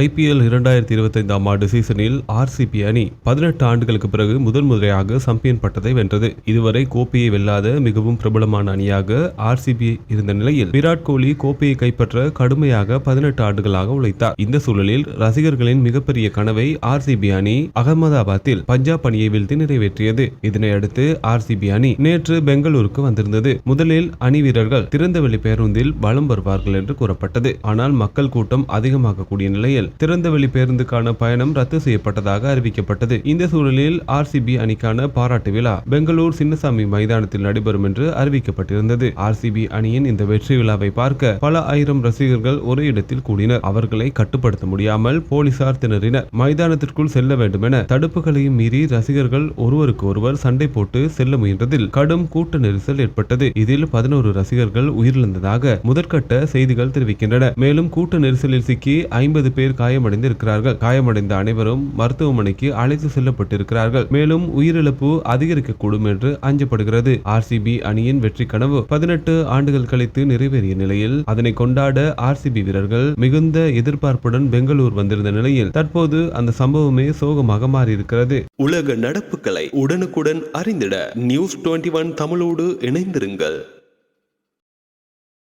IPL இரண்டாயிரத்தி இருபத்தைந்தாம் ஆண்டு சீசனில் ஆர்சிபி அணி பதினெட்டு ஆண்டுகளுக்கு பிறகு முதன் முறையாக சாம்பியன் பட்டத்தை வென்றது. இதுவரை கோப்பையை வெல்லாத மிகவும் பிரபலமான அணியாக ஆர்சிபி இருந்த நிலையில் விராட் கோலி கோப்பையை கைப்பற்ற கடுமையாக பதினெட்டு ஆண்டுகளாக உழைத்தார். இந்த சூழலில் ரசிகர்களின் மிகப்பெரிய கனவை ஆர்சிபி அணி அகமதாபாத்தில் பஞ்சாப் அணியை வீழ்த்தி நிறைவேற்றியது. இதனையடுத்து ஆர்சிபி அணி நேற்று பெங்களூருக்கு வந்திருந்தது. முதலில் அணி வீரர்கள் திறந்தவெளி பேருந்தில் வலம் வருவார்கள் என்று கூறப்பட்டது. ஆனால் மக்கள் கூட்டம் அதிகமாக கூடிய முதல் திறந்தவெளி பேருந்துக்கான பயணம் ரத்து செய்யப்பட்டதாக அறிவிக்கப்பட்டது. இந்த சூழலில் ஆர்சிபி அணிக்கான பாராட்டு விழா பெங்களூர் சின்னசாமி மைதானத்தில் நடைபெறும் என்று அறிவிக்கப்பட்டிருந்தது. ஆர்சிபி அணியின் இந்த வெற்றி விழாவை பார்க்க பல ஆயிரம் ரசிகர்கள் ஒரு இடத்தில் கூடினர். அவர்களை கட்டுப்படுத்த முடியாமல் போலீசார் திணறினர். மைதானத்திற்குள் செல்ல வேண்டும் என தடுப்புகளையும் மீறி ரசிகர்கள் ஒருவருக்கு ஒருவர் சண்டை போட்டு செல்ல முயன்றதில் கடும் கூட்ட நெரிசல் ஏற்பட்டது. இதில் பதினோரு ரசிகர்கள் உயிரிழந்ததாக முதற்கட்ட செய்திகள் தெரிவிக்கின்றன. மேலும் கூட்ட நெரிசலில் சிக்கி ஐம்பது பேர் பேர் காயமடைந்து இருக்கிறார்கள் காயமடைந்த அனைவரும் மருத்துவமனைக்கு அழைத்து செல்லப்பட்டிருக்கிறார்கள். மேலும் உயிரிழப்பு அதிகரிக்கக்கூடும் என்று அஞ்சப்படுகிறது. ஆர்சிபி அணியின் வெற்றி கனவு பதினெட்டு ஆண்டுகள் கழித்து நிறைவேறிய நிலையில் அதனை கொண்டாட ஆர்சிபி வீரர்கள் மிகுந்த எதிர்பார்ப்புடன் பெங்களூர் வந்திருந்த நிலையில் தற்போது அந்த சம்பவமே சோகமாக மாறியிருக்கிறது. உலக நடப்புகளை உடனுக்குடன் அறிந்திட நியூஸ் டுவெண்ட்டி ஒன் தமிழோடு இணைந்திருங்கள்.